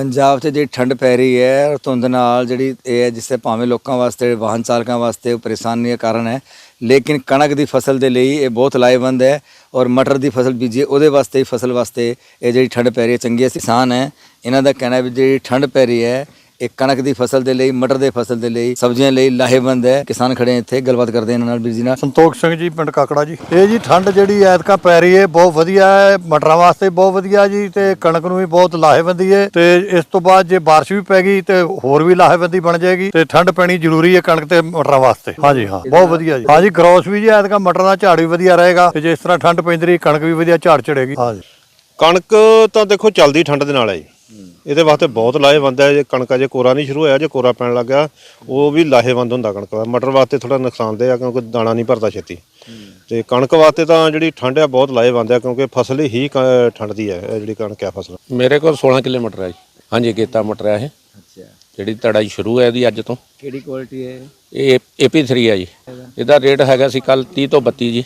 ਪੰਜਾਬ 'ਚ ਜਿਹੜੀ ਠੰਡ ਪੈ ਰਹੀ ਹੈ, ਔਰ ਧੁੰਦ ਨਾਲ ਜਿਹੜੀ ਇਹ ਹੈ, ਜਿਸ ਭਾਵੇਂ ਲੋਕਾਂ ਵਾਸਤੇ, ਵਾਹਨ ਚਾਲਕਾਂ ਵਾਸਤੇ ਉਹ ਪਰੇਸ਼ਾਨੀ ਦਾ ਕਾਰਨ ਹੈ, ਲੇਕਿਨ ਕਣਕ ਦੀ ਫਸਲ ਦੇ ਲਈ ਇਹ ਬਹੁਤ ਲਾਹੇਵੰਦ ਹੈ, ਔਰ ਮਟਰ ਦੀ ਫਸਲ ਬੀਜੀਏ, ਉਹਦੇ ਵਾਸਤੇ ਹੀ ਫਸਲ ਵਾਸਤੇ ਇਹ ਜਿਹੜੀ ਠੰਡ ਪੈ ਰਹੀ ਹੈ, ਚੰਗੀ ਕਿਸਾਨ ਹੈ। ਇਹਨਾਂ ਦਾ ਕਹਿਣਾ ਵੀ ਜਿਹੜੀ ਠੰਡ ਪੈ ਰਹੀ ਹੈ ਇਹ ਕਣਕ ਦੀ ਫਸਲ ਦੇ ਲਈ ਮਟਰ ਦੇ ਫਸਲ ਦੇ ਲਈ ਸਬਜ਼ੀਆਂ ਲਈ ਲਾਹੇਵੰਦ ਹੈ। ਕਿਸਾਨ ਖੜੇ ਇੱਥੇ ਗੱਲਬਾਤ ਕਰਦੇ ਇਹਨਾਂ ਨਾਲ ਵੀਰ ਜੀ ਨਾਲ। ਸੰਤੋਖ ਸਿੰਘ ਜੀ ਪਿੰਡ ਕਾਕੜਾ ਜੀ। ਇਹ ਜੀ ਠੰਡ ਜਿਹੜੀ ਐਤਕਾ ਪੈ ਰਹੀ ਹੈ ਬਹੁਤ ਵਧੀਆ ਹੈ ਮਟਰਾਂ ਵਾਸਤੇ ਬਹੁਤ ਵਧੀਆ ਜੀ ਤੇ ਕਣਕ ਨੂੰ ਵੀ ਬਹੁਤ ਲਾਹੇਵੰਦੀ ਹੈ। ਤੇ ਇਸ ਤੋਂ ਬਾਅਦ ਜੇ ਬਾਰਿਸ਼ ਵੀ ਪੈ ਗਈ ਤੇ ਹੋਰ ਵੀ ਲਾਹੇਵੰਦੀ ਬਣ ਜਾਏਗੀ ਤੇ ਠੰਡ ਪੈਣੀ ਜ਼ਰੂਰੀ ਹੈ ਕਣਕ ਤੇ ਮਟਰਾਂ ਵਾਸਤੇ। ਹਾਂਜੀ ਹਾਂ ਬਹੁਤ ਵਧੀਆ ਜੀ। ਹਾਂਜੀ ਗਰੋਸ ਵੀ ਜੀ ਐਤਕਾ ਮਟਰਾਂ ਦਾ ਝਾੜ ਵੀ ਵਧੀਆ ਰਹੇਗਾ ਤੇ ਜੇ ਇਸ ਤਰ੍ਹਾਂ ਠੰਡ ਪੈਂਦੀ ਰਹੀ ਕਣਕ ਵੀ ਵਧੀਆ ਝਾੜ ਚੜੇਗੀ ਹਾਂਜੀ। ਕਣਕ ਤਾਂ ਦੇਖੋ ਚੱਲਦੀ ਠੰਡ ਦੇ ਨਾਲ ਹੈ ਜੀ। ਇਹਦੇ ਵਾਸਤੇ ਬਹੁਤ ਲਾਹੇਵੰਦ ਹੈ ਜੇ ਕਣਕ ਅਜੇ ਕੋਰਾ ਨਹੀਂ ਸ਼ੁਰੂ ਹੋਇਆ ਜੇ ਕੋਰਾ ਪੈਣ ਲੱਗਾ ਉਹ ਵੀ ਲਾਹੇਵੰਦ ਹੁੰਦਾ ਕਣਕ ਦਾ। ਮਟਰ ਵਾਸਤੇ ਥੋੜਾ ਨੁਕਸਾਨਦੇਹ ਆ ਕਿਉਂਕਿ ਦਾਣਾ ਨਹੀਂ ਭਰਦਾ ਛੇਤੀ। ਤੇ ਕਣਕ ਵਾਸਤੇ ਤਾਂ ਜਿਹੜੀ ਠੰਡ ਆ ਬਹੁਤ ਲਾਹੇਵੰਦ ਹੈ ਕਿਉਂਕਿ ਫਸਲ ਹੀ ਕ- ਠੰਡ ਦੀ ਹੈ ਇਹ ਜਿਹੜੀ ਕਣਕ ਆ ਫਸਲ। ਮੇਰੇ ਕੋਲ 16 ਕਿੱਲੇ ਮਟਰ ਹੈ ਜੀ। ਹਾਂਜੀ ਗੇਤਾ ਮਟਰ ਹੈ ਇਹ। ਅੱਛਾ। ਜਿਹੜੀ ਤੜਾਈ ਸ਼ੁਰੂ ਹੈ ਇਹਦੀ ਅੱਜ ਤੋਂ। ਕਿਹੜੀ ਕੁਆਲਿਟੀ ਹੈ ਇਹ? AP3 ਹੈ ਜੀ। ਇਹਦਾ ਰੇਟ ਹੈਗਾ ਸੀ ਕੱਲ 30 ਤੋਂ 32 ਜੀ।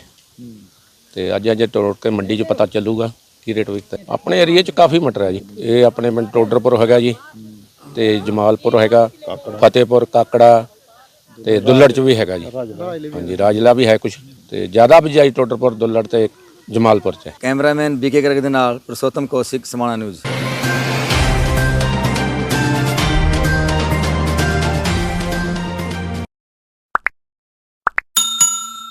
ਤੇ ਅੱਜ ਅੱਜ ਤੋੜ ਕੇ ਮੰਡੀ 'ਚ ਪਤਾ ਚੱਲੂਗਾ। ਕੀ ਰੇਟ ਵਿਕਦਾ ਆਪਣੇ ਏਰੀਆ 'ਚ ਕਾਫੀ ਮਟਰ ਹੈ ਜੀ। ਇਹ ਆਪਣੇ ਪਿੰਡ ਟੋਡਰਪੁਰ ਹੈਗਾ ਜੀ ਤੇ ਜਮਾਲਪੁਰ ਹੈਗਾ ਫਤਿਹਪੁਰ ਕਾਕੜਾ ਤੇ ਦੁੱਲੜ 'ਚ ਵੀ ਹੈਗਾ ਜੀ। ਹਾਂਜੀ ਰਾਜਲਾ ਵੀ ਹੈ ਕੁਝ ਤੇ ਜ਼ਿਆਦਾ ਬਿਜਾਈ ਟੋਡਰਪੁਰ ਦੁੱਲੜ ਤੇ ਜਮਾਲਪੁਰ 'ਚ ਹੈ। ਕੈਮਰਾਮੈਨ ਬੀਕੇ ਗਰਗ ਦੇ ਨਾਲ ਪ੍ਰਸੋਤਮ ਕੌਸ਼ਿਕ ਸਮਾਣਾ ਨਿਊਜ਼।